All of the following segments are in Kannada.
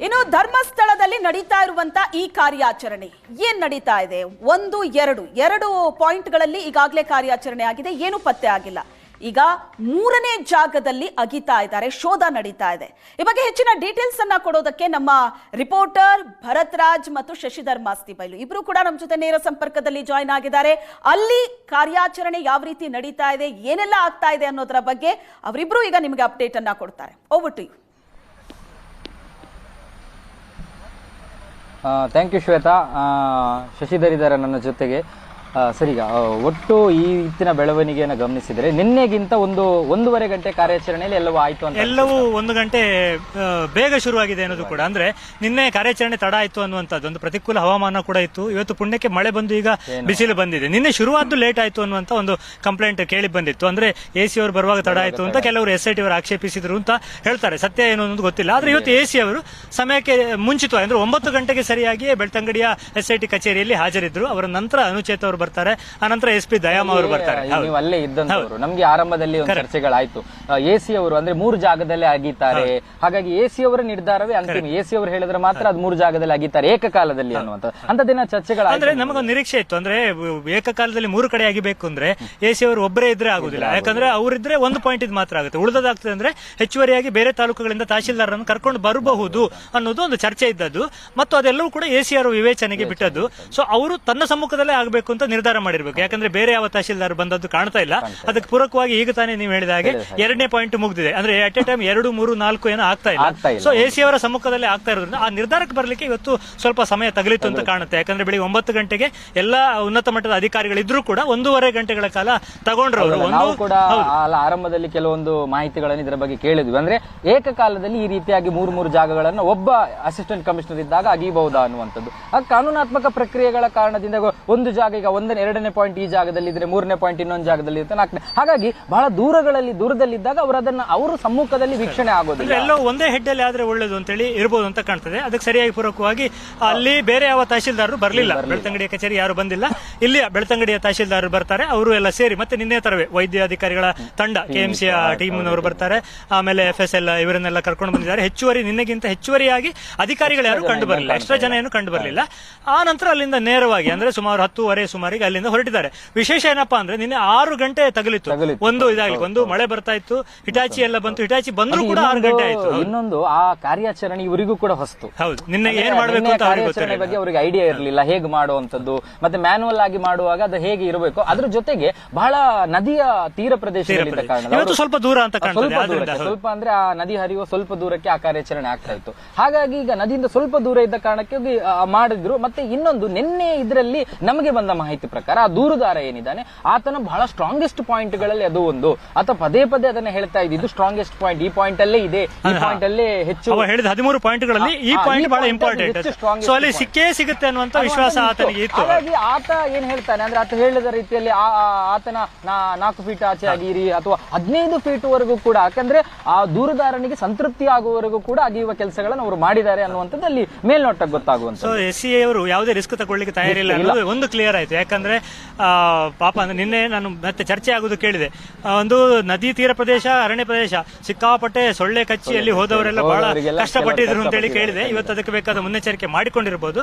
ಇನ್ನು ಧರ್ಮಸ್ಥಳದಲ್ಲಿ ನಡೀತಾ ಇರುವಂತ ಈ ಕಾರ್ಯಾಚರಣೆ ಏನ್ ನಡೀತಾ ಇದೆ? ಒಂದು, ಎರಡು. ಎರಡು ಪಾಯಿಂಟ್ಗಳಲ್ಲಿ ಈಗಾಗಲೇ ಕಾರ್ಯಾಚರಣೆ ಆಗಿದೆ. ಏನು ಪತ್ತೆ ಆಗಿಲ್ಲ. ಈಗ ಮೂರನೇ ಜಾಗದಲ್ಲಿ ಅಗಿತಾ ಇದ್ದಾರೆ. ಶೋಧ ನಡೀತಾ ಇದೆ. ಈ ಬಗ್ಗೆ ಹೆಚ್ಚಿನ ಡೀಟೇಲ್ಸ್ ಅನ್ನ ಕೊಡೋದಕ್ಕೆ ನಮ್ಮ ರಿಪೋರ್ಟರ್ ಭರತ್ ರಾಜ್ ಮತ್ತು ಶಶಿಧರ್ ಮಾಸ್ತಿ ಬೈಲು ಇಬ್ರು ಕೂಡ ನಮ್ಮ ಜೊತೆ ನೇರ ಸಂಪರ್ಕದಲ್ಲಿ ಜಾಯಿನ್ ಆಗಿದ್ದಾರೆ. ಅಲ್ಲಿ ಕಾರ್ಯಾಚರಣೆ ಯಾವ ರೀತಿ ನಡೀತಾ ಇದೆ? ಏನೆಲ್ಲ ಆಗ್ತಾ ಇದೆ ಅನ್ನೋದರ ಬಗ್ಗೆ ಅವರಿಬ್ರು ಈಗ ನಿಮಗೆ ಅಪ್ಡೇಟ್ ಅನ್ನ ಕೊಡ್ತಾರೆ. Over to you thank you Shweta. ಆ, ಶಶಿಧರ್ ಇದ್ದಾರೆ ನನ್ನ ಜೊತೆಗೆ. ಸರಿ ಒಟ್ಟು ಈ ಇತ್ತಿನ ಬೆಳವಣಿಗೆಯನ್ನು ಗಮನಿಸಿದರೆ ನಿನ್ನೆಗಿಂತ ಒಂದು ಒಂದೂವರೆ ಗಂಟೆ ಕಾರ್ಯಾಚರಣೆಯಲ್ಲಿ ಎಲ್ಲವೂ ಆಯಿತು ಅಂತ ಎಲ್ಲವೂ ಒಂದು ಗಂಟೆ ಬೇಗ ಶುರುವಾಗಿದೆ ಅನ್ನೋದು ಕೂಡ. ಅಂದ್ರೆ ನಿನ್ನೆ ಕಾರ್ಯಾಚರಣೆ ತಡ ಆಯಿತು ಅನ್ನುವಂಥದ್ದು ಒಂದು ಪ್ರತಿಕೂಲ ಹವಾಮಾನ ಕೂಡ ಇತ್ತು. ಇವತ್ತು ಪುಣ್ಯಕ್ಕೆ ಮಳೆ ಬಂದು ಈಗ ಬಿಸಿಲು ಬಂದಿದೆ. ನಿನ್ನೆ ಶುರುವಾದ್ದು ಲೇಟ್ ಆಯ್ತು ಅನ್ನುವಂತ ಒಂದು ಕಂಪ್ಲೇಂಟ್ ಕೇಳಿ ಬಂದಿತ್ತು. ಅಂದ್ರೆ ಎ ಸಿ ಅವರು ಬರುವಾಗ ತಡ ಆಯಿತು ಅಂತ ಕೆಲವರು ಎಸ್ ಐ ಟಿ ಅವರು ಆಕ್ಷೇಪಿಸಿದ್ರು ಅಂತ ಹೇಳ್ತಾರೆ. ಸತ್ಯ ಏನು ಅನ್ನೋದು ಗೊತ್ತಿಲ್ಲ. ಆದ್ರೆ ಇವತ್ತು ಎ ಸಿ ಅವರು ಸಮಯಕ್ಕೆ ಮುಂಚಿತವಾಗಿ ಅಂದ್ರೆ ಒಂಬತ್ತು ಗಂಟೆಗೆ ಸರಿಯಾಗಿ ಬೆಳ್ತಂಗಡಿಯ ಎಸ್ ಐ ಟಿ ಕಚೇರಿಯಲ್ಲಿ ಹಾಜರಿದ್ದರು ಅವರ ನಂತರ ಅನುಚೇತ ಅವರು ಬರ್ತಾರೆ ಆನಂತರ ಎಸ್ ಪಿ ದಯಾಮ ಅವರು ಬರ್ತಾರೆ. ನೀವು ಅಲ್ಲೇ ಇದ್ದಂತವರು ನಮ್ಗೆ ಆರಂಭದಲ್ಲಿ ಒಂದು ಚರ್ಚೆಗಳಾಯ್ತು. ಎ ಸಿ ಅವರು ಅಂದ್ರೆ ಮೂರು ಜಾಗದಲ್ಲೇ ಆಗಿತ್ತಾರೆ ಹಾಗಾಗಿ ಎ ಸಿ ಅವರ ನಿರ್ಧಾರವೇ ಅಂತಿಮ. ಎ ಸಿ ಅವರು ಹೇಳಿದ್ರೆ ಮಾತ್ರ ಅದು ಮೂರು ಜಾಗದಲ್ಲಿ ಆಗಿತ್ತಾರೆ ಏಕಕಾಲದಲ್ಲಿ ಅನ್ನುವಂತ ಅಂತದಿನ ಚರ್ಚೆಗಳ ಅಂದ್ರೆ ನಮಗೊಂದು ನಿರೀಕ್ಷೆ ಇತ್ತು. ಅಂದ್ರೆ ಏಕಕಾಲದಲ್ಲಿ ಮೂರು ಕಡೆ ಆಗಿಬೇಕು ಅಂದ್ರೆ ಎ ಸಿ ಅವರು ಒಬ್ಬರೇ ಇದ್ರೆ ಆಗುದಿಲ್ಲ. ಯಾಕಂದ್ರೆ ಅವರಿದ್ರೆ ಒಂದು ಪಾಯಿಂಟ್ ಇದು ಮಾತ್ರ ಆಗುತ್ತೆ. ಉಳಿದಾಗ್ತದೆ ಅಂದ್ರೆ ಹೆಚ್ಚುವರಿಯಾಗಿ ಬೇರೆ ತಾಲೂಕುಗಳಿಂದ ತಹಶೀಲ್ದಾರರನ್ನು ಕರ್ಕೊಂಡು ಬರಬಹುದು ಅನ್ನೋದು ಒಂದು ಚರ್ಚೆ ಇದ್ದದ್ದು. ಮತ್ತು ಅದೆಲ್ಲವೂ ಕೂಡ ಎ ಸಿ ಅವರು ವಿವೇಚನೆಗೆ ಬಿಟ್ಟದ್ದು. ಸೊ ಅವರು ತನ್ನ ಸಮ್ಮುಖದಲ್ಲೇ ಆಗಬೇಕು ಅಂತ ನಿರ್ಧಾರ ಮಾಡಿರ್ಬೇಕು. ಯಾಕಂದ್ರೆ ಬೇರೆ ಯಾವ ತಹಶೀಲ್ದಾರ್ ಬಂದದ್ದು ಕಾಣ್ತಾ ಇಲ್ಲ. ಅದಕ್ಕೆ ಪೂರಕವಾಗಿ ಈಗ ತಾನೇ ನೀವು ಹೇಳಿದ ಹಾಗೆ ಎರಡನೇ ಪಾಯಿಂಟ್ ಮುಗ್ದಿದೆ. ಅಂದ್ರೆ ಅಟ್ ಎ ಟೈಮ್ ಎರಡು ಮೂರು ನಾಲ್ಕು ಏನೋ ಆಗ್ತಾ ಇಲ್ಲ. ಸೊ ಎ ಸಿ ಅವರ ಸಮ್ಮುಖದಲ್ಲಿ ಆಗ್ತಾ ಇರೋದ್ರಿಂದ ಆ ನಿರ್ಧಾರಕ್ಕೆ ಬರಲಿಕ್ಕೆ ಇವತ್ತು ಸ್ವಲ್ಪ ಸಮಯ ತಗಲಿತ್ತು ಅಂತ ಕಾಣುತ್ತೆ. ಯಾಕಂದ್ರೆ ಬೆಳಿಗ್ಗೆ ಒಂಬತ್ತು ಗಂಟೆಗೆ ಎಲ್ಲಾ ಉನ್ನತ ಮಟ್ಟದ ಅಧಿಕಾರಿಗಳಿದ್ರು ಕೂಡ ಒಂದೂವರೆ ಗಂಟೆಗಳ ಕಾಲ ತಗೊಂಡ್ರು ಅವರು. ಒಂದು ಕೂಡ ಆರಂಭದಲ್ಲಿ ಕೆಲವೊಂದು ಮಾಹಿತಿಗಳನ್ನು ಇದರ ಬಗ್ಗೆ ಕೇಳಿದ್ವಿ. ಅಂದ್ರೆ ಏಕಕಾಲದಲ್ಲಿ ಈ ರೀತಿಯಾಗಿ ಮೂರು ಮೂರು ಜಾಗಗಳನ್ನು ಒಬ್ಬ ಅಸಿಸ್ಟೆಂಟ್ ಕಮಿಷನರ್ ಇದ್ದಾಗ ಅಗಿಬಹುದಾ ಅನ್ನುವಂಥದ್ದು. ಆ ಕಾನೂನಾತ್ಮಕ ಪ್ರಕ್ರಿಯೆಗಳ ಕಾರಣದಿಂದ ಒಂದು ಜಾಗ ಈಗ ಒಂದನೇ ಎರಡನೇ ಪಾಯಿಂಟ್ ಈ ಜಾಗದಲ್ಲಿ ಇದ್ರೆ ಮೂರನೇ ಪಾಯಿಂಟ್ ಇನ್ನೊಂದು ಜಾಗದಲ್ಲಿ ಇರುತ್ತೆ ನಾಲ್ಕನೇ. ಹಾಗಾಗಿ ಬಹಳ ದೂರಗಳಲ್ಲಿ ದೂರದಲ್ಲಿದ್ದಾಗ ಅವರು ಅದನ್ನ ಅವರು ಸಮ್ಮುಖದಲ್ಲಿ ವೀಕ್ಷಣೆ ಆಗೋದಿಲ್ಲ. ಎಲ್ಲೋ ಒಂದೇ ಹೆಡ್ ಅಲ್ಲಿ ಆದ್ರೆ ಒಳ್ಳೇದು ಅಂತೇಳಿ ಇರಬಹುದು ಅಂತ ಕಾಣ್ತದೆ. ಅದಕ್ಕೆ ಸರಿಯಾಗಿ ಪೂರಕವಾಗಿ ಅಲ್ಲಿ ಬೇರೆ ಯಾವ ತಹಶೀಲ್ದಾರರು ಬರಲಿಲ್ಲ. ಬೆಳ್ತಂಗಡಿಯ ಕಚೇರಿ ಯಾರು ಬಂದಿಲ್ಲ. ಇಲ್ಲಿ ಬೆಳ್ತಂಗಡಿಯ ತಹಶೀಲ್ದಾರರು ಬರ್ತಾರೆ. ಅವರು ಎಲ್ಲ ಸೇರಿ ಮತ್ತೆ ನಿನ್ನೆ ತರವೇ ವೈದ್ಯ ಅಧಿಕಾರಿಗಳ ತಂಡ ಕೆಎಂಸಿ ಟೀಮ್ನವರು ಬರ್ತಾರೆ. ಆಮೇಲೆ ಎಫ್ ಎಸ್ ಎಲ್ ಇವರನ್ನೆಲ್ಲ ಕರ್ಕೊಂಡು ಬಂದಿದ್ದಾರೆ. ಹೆಚ್ಚುವರಿ ನಿನ್ನೆಗಿಂತ ಹೆಚ್ಚುವರಿಯಾಗಿ ಅಧಿಕಾರಿಗಳು ಯಾರು ಕಂಡು ಬರಲಿಲ್ಲ. ಎಕ್ಸ್ಟ್ರಾ ಜನ ಏನು ಕಂಡು ಬರಲಿಲ್ಲ. ಆ ನಂತರ ಅಲ್ಲಿಂದ ನೇರವಾಗಿ ಅಂದ್ರೆ ಸುಮಾರು ಹತ್ತುವರೆ ಸುಮಾರಿಗೆ ಅಲ್ಲಿಂದ ಹೊರಟಿದ್ದಾರೆ. ವಿಶೇಷ ಏನಪ್ಪಾ ಅಂದ್ರೆ ನಿನ್ನೆ ಆರು ಗಂಟೆ ತಗಲಿತ್ತು. ಒಂದು ಇದಾಗಲಿ ಒಂದು ಮಳೆ ಬರ್ತಾ ಇತ್ತು ಹಿಟಾಚಿ ಎಲ್ಲ ಬಂತು. ಹಿಟಾಚಿ ಬಂದ್ರು ಕೂಡ ಆರು ಗಂಟೆ ಆಯ್ತು. ಇನ್ನೊಂದು- ಆ ಕಾರ್ಯಾಚರಣೆ ಇವರಿಗೂ ಕೂಡ ಹೊಸ್ತು. ಹೌದು. ನಿನ್ನೆ ಏನ್ ಮಾಡ್ಬೇಕು ಅಂತ ಕಾರ್ಯಾಚರಣೆ ಬಗ್ಗೆ ಅವರಿಗೆ ಐಡಿಯಾ ಇರಲಿಲ್ಲ. ಹೇಗೆ ಮಾಡುವಂತದ್ದು ಮತ್ತೆ ಮ್ಯಾನುವಲ್ ಆಗಿ ಮಾಡುವಾಗ ಅದು ಹೇಗೆ ಇರಬೇಕು? ಅದ್ರ ಜೊತೆಗೆ ಬಹಳ ನದಿಯ ತೀರ ಇವತ್ತು ಸ್ವಲ್ಪ ದೂರ ಅಂತ ಸ್ವಲ್ಪ ಅಂದ್ರೆ ಆ ನದಿ ಹರಿಯುವ ಸ್ವಲ್ಪ ದೂರಕ್ಕೆ ಆ ಕಾರ್ಯಾಚರಣೆ ಆಗ್ತಾ ಇತ್ತು. ಹಾಗಾಗಿ ಈಗ ನದಿಯಿಂದ ಸ್ವಲ್ಪ ದೂರ ಇದ್ದ ಕಾರಣಕ್ಕೆ ಹೋಗಿ, ಮಾಡಿದ್ರು. ಮತ್ತೆ ಇನ್ನೊಂದು ನಿನ್ನೆ ಇದರಲ್ಲಿ ನಮಗೆ ಬಂದ ಮಾಹಿತಿ. ಪ್ರಕಾರ ಆ ದೂರುದಾರ ಏನಿದ್ದಾನೆ ಆತನ ಬಹಳ ಸ್ಟ್ರಾಂಗೆಸ್ಟ್ ಪಾಯಿಂಟ್ಗಳಲ್ಲಿ ಅದು ಒಂದು. ಅಥವಾ ಪದೇ ಪದೇ ಅದನ್ನ ಹೇಳ್ತಾ ಇದ್ದು ಸ್ಟ್ರಾಂಗೆಸ್ಟ್ ಪಾಯಿಂಟ್ ಈ ಪಾಯಿಂಟ್ ಅಲ್ಲೇ ಇದೆ. ಈ ಪಾಯಿಂಟ್ ಅಲ್ಲೇ ಹೆಚ್ಚು ಹೇಳಿದ ಹದಿಮೂರು ಪಾಯಿಂಟ್ಗಳಲ್ಲಿ ಗಳಲ್ಲಿ ಈ ಪಾಯಿಂಟ್ ಬಹಳ ಇಂಪಾರ್ಟೆಂಟ್ ಸೊ ಅಲ್ಲಿ. ಸಿಕ್ಕೇ ಸಿಗುತ್ತೆ ಅನ್ನುವಂತ ವಿಶ್ವಾಸ ಆತನಿಗೆ ಇತ್ತು. ಹಾಗಾಗಿ ಆತ ಏನ್ ಹೇಳ್ತಾನೆ ಅಂದ್ರೆ ಆತ ಹೇಳಿದ ರೀತಿಯಲ್ಲಿ ಆತನ ನಾಲ್ಕು ಫೀಟ್ ಆಚೆ ಆಗಿರಿ ಅಥವಾ ಹದಿನೈದು ಫೀಟ್ ವರೆಗೂ ಕೂಡ ಯಾಕಂದ್ರೆ ಆ ದೂರದಾರನಿಗೆ ಸಂತೃಪ್ತಿ ಆಗುವವರೆಗೂ ಕೂಡ ಅಗಿಯುವ ಕೆಲಸಗಳನ್ನು ಅವರು ಮಾಡಿದ್ದಾರೆ ಅನ್ನುವಂಥದ್ದು ಅಲ್ಲಿ ಮೇಲ್ನೋಟಕ್ಕೆ ಸೊ ಗೊತ್ತಾಗುವಂಥದ್ದು ಎಸ್ ಸಿ ಅವರು ಯಾವುದೇ ರಿಸ್ಕ್ ತಗೊಳ್ಳಿಕ್ಕೆ ತಯಾರಿಲ್ಲ ಒಂದು ಕ್ಲಿಯರ್ ಆಯ್ತು. ಯಾಕಂದ್ರೆ ಆ, ಪಾಪ ಅಂದ್ರೆ ನಿನ್ನೆ ನಾನು ಮತ್ತೆ ಚರ್ಚೆ ಆಗೋದು ಕೇಳಿದೆ. ಒಂದು ನದಿ ತೀರ ಪ್ರದೇಶ ಅರಣ್ಯ ಪ್ರದೇಶ ಸಿಕ್ಕಾಪಟ್ಟೆ ಸೊಳ್ಳೆ ಕಚ್ಚಿ ಅಲ್ಲಿ ಹೋದವರೆಲ್ಲ ಬಹಳ ಕಷ್ಟಪಟ್ಟಿದ್ರು ಅಂತ ಹೇಳಿ ಕೇಳಿದೆ. ಇವತ್ತು ಅದಕ್ಕೆ ಬೇಕಾದ ಮುನ್ನೆಚ್ಚರಿಕೆ ಮಾಡಿಕೊಂಡಿರ್ಬೋದು.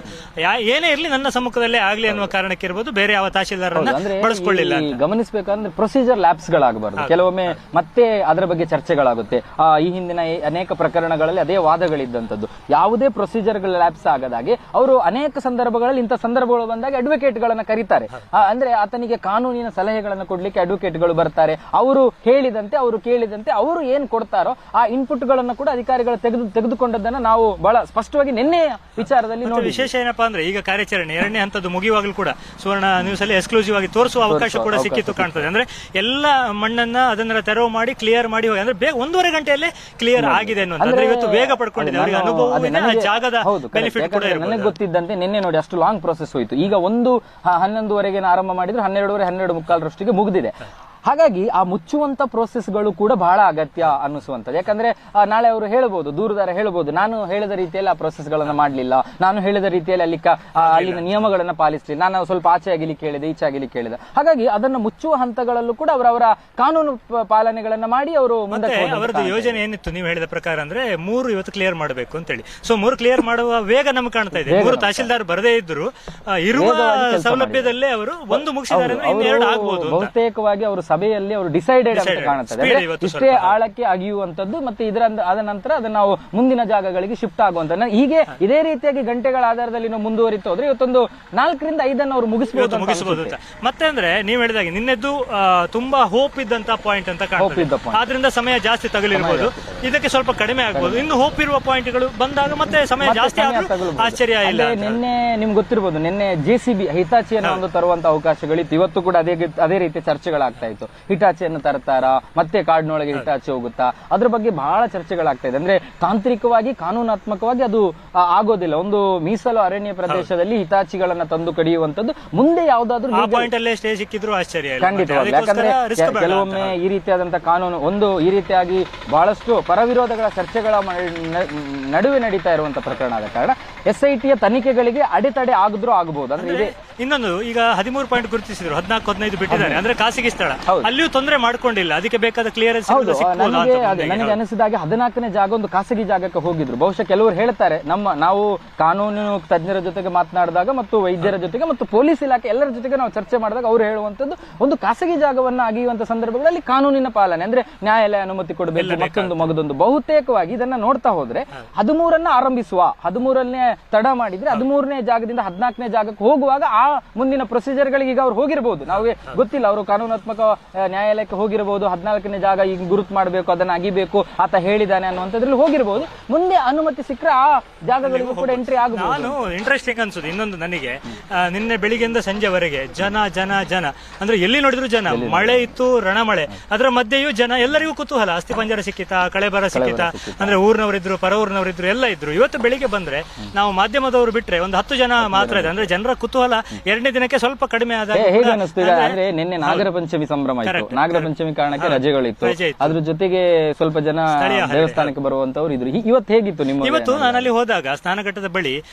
ಏನೇ ಇರಲಿ ನನ್ನ ಸಮ್ಮುಖದಲ್ಲೇ ಆಗ್ಲಿ ಅನ್ನುವ ಕಾರಣಕ್ಕೆ ಇರ್ಬೋದು. ಬೇರೆ ಯಾವ ತಹಶೀಲ್ದಾರರನ್ನ ಬಳಸ್ಕೊಳ್ಳಿಲ್ಲ ಗಮನಿಸಬೇಕಂದ್ರೆ ಪ್ರೊಸೀಜರ್ ಲ್ಯಾಬ್ಸ್ ಗಳಾಗಬಾರ್ದು ಕೆಲವೊಮ್ಮೆ ಮತ್ತೆ ಅದರ ಬಗ್ಗೆ ಚರ್ಚೆಗಳಾಗುತ್ತೆ. ಆ, ಈ ಹಿಂದಿನ ಅನೇಕ ಪ್ರಕರಣಗಳಲ್ಲಿ ಅದೇ ವಾದಗಳಿದ್ದಂಥದ್ದು. ಯಾವುದೇ ಪ್ರೊಸೀಜರ್ ಲ್ಯಾಬ್ಸ್ ಆಗದಾಗೆ ಅವರು ಅನೇಕ ಸಂದರ್ಭಗಳಲ್ಲಿ ಇಂಥ ಸಂದರ್ಭಗಳು ಬಂದಾಗ ಅಡ್ವೊಕೇಟ್ ಗಳನ್ನ ಕರೀತಾರೆ ಆ, ಅಂದ್ರೆ ಆತನಿಗೆ ಕಾನೂನಿನ ಸಲಹೆಗಳನ್ನು ಕೊಡ್ಲಿಕ್ಕೆ ಅಡ್ವೊಕೇಟ್ಗಳು ಬರ್ತಾರೆ. ಅವರು ಹೇಳಿದಂತೆ ಅವರು ಕೇಳಿದಂತೆ ಅವರು ಏನ್ ಕೊಡ್ತಾರೋ ಆ ಇನ್ಪುಟ್ ಗಳನ್ನ ಕೂಡ ಅಧಿಕಾರಿಗಳು ತೆಗೆದು ತೆಗೆದುಕೊಂಡದನ್ನ ನಾವು ಬಹಳ ಸ್ಪಷ್ಟವಾಗಿ ನಿನ್ನೆ ವಿಚಾರದಲ್ಲಿ ನೋಡಿ ವಿಶೇಷ ಏನಪ್ಪಾ ಅಂದ್ರೆ ಈಗ ಕಾರ್ಯಾಚರಣೆ ಎರಡನೇ ಹಂತದ್ದು ಮುಗಿಯುವಾಗಲೂ ಕೂಡ ಸುವರ್ಣ ನ್ಯೂಸ್ ಅಲ್ಲಿ ಎಕ್ಸ್ಕ್ಲೂಸಿವ್ ಆಗಿ ತೋರಿಸುವ ಅವಕಾಶ ಕೂಡ ಸಿಕ್ಕಿತ್ತು ಕಾಣ್ತದೆ. ಅಂದ್ರೆ ಎಲ್ಲ ಮಣ್ಣನ್ನ ಅದನ್ನ ತೆರವು ಮಾಡಿ ಕ್ಲಿಯರ್ ಮಾಡಿ ಹೋಗಿ ಅಂದ್ರೆ ಬೇಗ ಒಂದೂವರೆ ಗಂಟೆಯಲ್ಲೇ ಕ್ಲಿಯರ್ ಆಗಿದೆ ಅನ್ನೋದು ಅಂದ್ರೆ ಇವತ್ತು ಬೇಗ ಪಡ್ಕೊಂಡಿದೆ. ಅವರಿಗೆ ಅನುಭವ ಜಾಗದ ಹೌದು, ಬೆನಿಫಿಟ್ ಕೂಡ ನನಗೆ ಗೊತ್ತಿದ್ದಂತೆ ನಿನ್ನೆ ನೋಡಿ ಅಷ್ಟು ಲಾಂಗ್ ಪ್ರೊಸೆಸ್ ಹೋಯ್ತು. ಈಗ ಒಂದು ಹನ್ನೊಂದುವರೆಗೆ ಆರಂಭ ಮಾಡಿದ್ರು ಹನ್ನೆರಡುವರೆ ಹನ್ನೆರಡು ಮುಕ್ಕಾಲರಷ್ಟಿಗೆ ಮುಗಿದಿದೆ. ಹಾಗಾಗಿ ಆ ಮುಚ್ಚುವಂತ ಪ್ರೋಸೆಸ್ಗಳು ಕೂಡ ಬಹಳ ಅಗತ್ಯ ಅನ್ನಿಸುವಂತದ್ದು ಯಾಕಂದ್ರೆ ನಾಳೆ ಅವರು ಹೇಳ್ಬೋದು ದೂರದಾರ ಹೇಳ್ಬೋದು ನಾನು ಹೇಳಿದ ರೀತಿಯಲ್ಲಿ ಆ ಪ್ರೋಸೆಸ್ ಗಳನ್ನ ಮಾಡ್ಲಿಲ್ಲ ನಾನು ಹೇಳಿದ ರೀತಿಯಲ್ಲಿ ಅಲ್ಲಿ ಅಲ್ಲಿನ ನಿಯಮಗಳನ್ನ ಪಾಲಿಸಲಿಲ್ಲ ನಾನು ಸ್ವಲ್ಪ ಆಚೆ ಆಗಿಲಿ ಹೇಳಿದೆ ಈಚೆ ಆಗಿಲಿ ಹೇಳಿದೆ. ಹಾಗಾಗಿ ಅದನ್ನ ಮುಚ್ಚುವ ಹಂತಗಳಲ್ಲೂ ಕೂಡ ಅವರವರ ಕಾನೂನು ಪಾಲನೆಗಳನ್ನ ಮಾಡಿ ಅವರು ಅವರದ್ದು ಯೋಜನೆ ಏನಿತ್ತು ನೀವು ಹೇಳಿದ ಪ್ರಕಾರ ಅಂದ್ರೆ ಮೂರು ಇವತ್ತು ಕ್ಲಿಯರ್ ಮಾಡಬೇಕು ಅಂತ ಹೇಳಿ ಸೊ ಮೂರು ಕ್ಲಿಯರ್ ಮಾಡುವ ವೇಗ ನಮ್ಗೆ ಕಾಣ್ತಾ ಇದೆ. ಮೂರು ತಹಶೀಲ್ದಾರ್ ಬರದೇ ಇದ್ರು ಇರುವ ಸೌಲಭ್ಯದಲ್ಲೇ ಅವರು ಒಂದು ಮುಗಿಸಿದ್ದಾರೆ ಬಹುತೇಕವಾಗಿ ಅವರು ಸಭೆಯಲ್ಲಿ ಅವರು ಡಿಸೈಡೆಡ್ ಅಂತ. ಕಾಣುತ್ತದೆ. ಇಷ್ಟೇ ಆಳಕ್ಕೆ ಅಗಿಯುವಂತದ್ದು ಮತ್ತೆ ಇದರ ಅದ ನಂತರ ಅದನ್ನ ನಾವು ಮುಂದಿನ ಜಾಗಗಳಿಗೆ ಶಿಫ್ಟ್ ಆಗುವಂತ ಹೀಗೆ ಇದೇ ರೀತಿಯಾಗಿ ಗಂಟೆಗಳ ಆಧಾರದಲ್ಲಿ ನಾವು ಮುಂದುವರಿತು ಹೋದ್ರೆ ಇವತ್ತೊಂದು ನಾಲ್ಕರಿಂದ ಐದನ್ನು ಅವರು ಮುಗಿಸಬಹುದು ಮುಗಿಸಬಹುದು ಮತ್ತೆ ಅಂದ್ರೆ ನೀವು ಹೇಳಿದಾಗ ನಿನ್ನೆದ್ದು ತುಂಬಾ ಹೋಪ್ ಇದ್ದಂತ ಪಾಯಿಂಟ್ ಅಂತ ಆದ್ರಿಂದ ಸಮಯ ಜಾಸ್ತಿ ತಗಲಿರಬಹುದು ಇದಕ್ಕೆ ಸ್ವಲ್ಪ ಕಡಿಮೆ ಆಗಬಹುದು ಇನ್ನು ಹೋಪ್ ಇರುವ ಪಾಯಿಂಟ್ಗಳು ಬಂದಾಗ ಮತ್ತೆ ಸಮಯ ಜಾಸ್ತಿ ಆಶ್ಚರ್ಯ ಇಲ್ಲ. ನಿನ್ನೆ ನಿಮ್ಗೆ ಗೊತ್ತಿರಬಹುದು ನಿನ್ನೆ ಜೆಸಿಬಿ ಹಿತಾಚಿಯನ್ನು ಒಂದು ತರುವಂತ ಅವಕಾಶಗಳಿತ್ತು. ಇವತ್ತು ಕೂಡ ಅದೇ ಅದೇ ರೀತಿ ಚರ್ಚೆಗಳಾಗ್ತಾ ಇತ್ತು. ಹಿಟಾಚಿಯನ್ನು ತರ್ತಾರಾ? ಮತ್ತೆ ಕಾರ್ಡ್ನೊಳಗೆ ಹಿಟಾಚಿ ಹೋಗುತ್ತಾ? ಅದ್ರ ಬಗ್ಗೆ ಬಹಳ ಚರ್ಚೆಗಳಾಗ್ತಾ ಇದೆ. ಅಂದ್ರೆ ತಾಂತ್ರಿಕವಾಗಿ ಕಾನೂನಾತ್ಮಕವಾಗಿ ಅದು ಆಗೋದಿಲ್ಲ. ಒಂದು ಮೀಸಲು ಅರಣ್ಯ ಪ್ರದೇಶದಲ್ಲಿ ಹಿತಾಚಿಗಳನ್ನ ತಂದು ಕಡಿಯುವಂತದ್ದು ಮುಂದೆ ಯಾವ್ದಾದ್ರು ಮತ್ತೆ ಯಾಕಂದ್ರೆ. ಕೆಲವೊಮ್ಮೆ ಈ ರೀತಿಯಾದಂತ ಕಾನೂನು ಒಂದು ಈ ರೀತಿಯಾಗಿ ಬಹಳಷ್ಟು ಪರವಿರೋಧಗಳ ಚರ್ಚೆಗಳ ನಡುವೆ ನಡೀತಾ ಇರುವಂತ ಪ್ರಕರಣ ಆದ ಕಾರಣ ಎಸ್ ಐ ಟಿಯ ತನಿಖೆಗಳಿಗೆ ಅಡೆತಡೆ ಆಗದ್ರೂ ಆಗಬಹುದು ಅಂದ್ರೆ ಇದೇ ಇನ್ನೊಂದು ಈಗ ಹದಿಮೂರು ಪಾಯಿಂಟ್ ಗುರುತಿಸಿದ್ರು ಹದಿನಾಲ್ಕು ಹದಿನೈದು ಬಿಟ್ಟಿದ್ದಾರೆ. ಅಂದ್ರೆ ಖಾಸಗಿ ಸ್ಥಳ. ಅಲ್ಲಿಯೂ ತೊಂದರೆ ಮಾಡ್ಕೊಂಡಿಲ್ಲ. ಅದಕ್ಕೆ ಬೇಕಾದ ಕ್ಲಿಯರೆನ್ಸ್ ನನಗೆ ಅನಿಸಿದಾಗ ನನಗೆ ಅನಿಸಿದಾಗೆ ಹದಿನಾಲ್ಕನೇ ಜಾಗ ಒಂದು ಖಾಸಗಿ ಜಾಗಕ್ಕೆ ಹೋಗಿದ್ರು. ಬಹುಶಃ ಕೆಲವರು ಹೇಳ್ತಾರೆ ನಮ್ಮ ನಾವು ಕಾನೂನು ತಜ್ಞರ ಜೊತೆಗೆ ಮಾತನಾಡಿದಾಗ ಮತ್ತು ವೈದ್ಯರ ಜೊತೆಗೆ ಮತ್ತು ಪೊಲೀಸ್ ಇಲಾಖೆ ಎಲ್ಲರ ಜೊತೆಗೆ ನಾವು ಚರ್ಚೆ ಮಾಡಿದಾಗ ಅವರು ಹೇಳುವಂತದ್ದು ಒಂದು ಖಾಸಗಿ ಜಾಗವನ್ನ ಅಗಿಯುವಂತ ಸಂದರ್ಭಗಳಲ್ಲಿ ಕಾನೂನಿನ ಪಾಲನೆ ಅಂದ್ರೆ ನ್ಯಾಯಾಲಯ ಅನುಮತಿ ಕೊಡಬೇಕು ಮತ್ತೊಂದು ಮಗದೊಂದು ಬಹುತೇಕವಾಗಿ ಇದನ್ನ ನೋಡ್ತಾ ಹೋದ್ರೆ ಹದಿಮೂರನ್ನ ಆರಂಭಿಸುವ ಹದಿಮೂರನೇ ತಡ ಮಾಡಿದ್ರೆ ಹದಿಮೂರನೇ ಜಾಗದಿಂದ ಹದಿನಾಲ್ಕನೇ ಜಾಗಕ್ಕೆ ಹೋಗುವಾಗ ಆ ಮುಂದಿನ ಪ್ರೊಸೀಜರ್ ಗಳಿಗೆ ಈಗ ಅವ್ರು ಹೋಗಿರ್ಬೋದು. ನಾವು ಗೊತ್ತಿಲ್ಲ ಅವರು ಕಾನೂನಾತ್ಮಕ ನ್ಯಾಯಾಲಯಕ್ಕೆ ಹೋಗಿರಬಹುದು ಹದಿನಾಲ್ಕನೇ ಜಾಗ ಈಗ ಗುರುತು ಮಾಡಬೇಕು ಅದನ್ನ ಅಗಿಬೇಕು ಆತ ಹೇಳಿದಾನೆ ಅನ್ನುವಂಥದ್ರಲ್ಲಿ ಹೋಗಿರ್ಬೋದು. ಮುಂದೆ ಅನುಮತಿ ಸಿಕ್ಕರೆ ಆ ಜಾಗಗಳಿಗೂ ಕೂಡ ಎಂಟ್ರಿ ಆಗಬಹುದು. ನಾನು ಇಂಟ್ರೆಸ್ಟಿಂಗ್ ಅನ್ಸುದು ಇನ್ನೊಂದು ನನಗೆ. ನಿನ್ನೆ ಬೆಳಿಗ್ಗೆಯಿಂದ ಸಂಜೆವರೆಗೆ ಜನ ಜನ ಜನ. ಅಂದ್ರೆ ಎಲ್ಲಿ ನೋಡಿದ್ರು ಜನ. ಮಳೆ ಇತ್ತು ರಣಮಳೆ. ಅದರ ಮಧ್ಯೆಯೂ ಜನ ಎಲ್ಲರಿಗೂ ಕುತೂಹಲ. ಅಸ್ಥಿ ಪಂಜರ ಸಿಕ್ಕಿತ ಕಳೆಬರ ಸಿಕ್ಕಿತಾ. ಅಂದ್ರೆ ಊರಿನವರಿದ್ರು ಪರ ಊರಿನವರಿದ್ರು ಎಲ್ಲ ಇದ್ರು. ಇವತ್ತು ಬೆಳಿಗ್ಗೆ ಬಂದ್ರೆ ನಾವು ಮಾಧ್ಯಮದವರು ಬಿಟ್ರೆ ಒಂದು ಹತ್ತು ಜನ ಮಾತ್ರ ಇದೆ. ಅಂದ್ರೆ ಜನರ ಕುತೂಹಲ ಎರಡನೇ ದಿನಕ್ಕೆ ಸ್ವಲ್ಪ ಕಡಿಮೆ ಆದಾಗ ಹೇ- ಹೇಗೆ ಕೂಡ ಅಂದ್ರೆ ನಿನ್ನೆ ನಾಗರ ಪಂಚಮಿ ಸಂಭ್ರಮ ಇತ್ತು ನಾಗರ ಪಂಚಮಿ ಕಾರಣಕ್ಕೆ ರಜೆಗಳಿತ್ತು. ಇತ್ತು. ಅದ್ರ ಜೊತೆಗೆ ಸ್ವಲ್ಪ ಜನ ದೇವಸ್ಥಾನಕ್ಕೆ ಬರುವಂತವ್ರು ಇದ್ರು. ಇವತ್ತು ಹೇಗಿತ್ತು ನಿಮ್ಮ ಇವತ್ತು ನಾನು ಅಲ್ಲಿ ಹೋದಾಗ ಸ್ನಾನಘಟ್ಟದ ಬಳಿ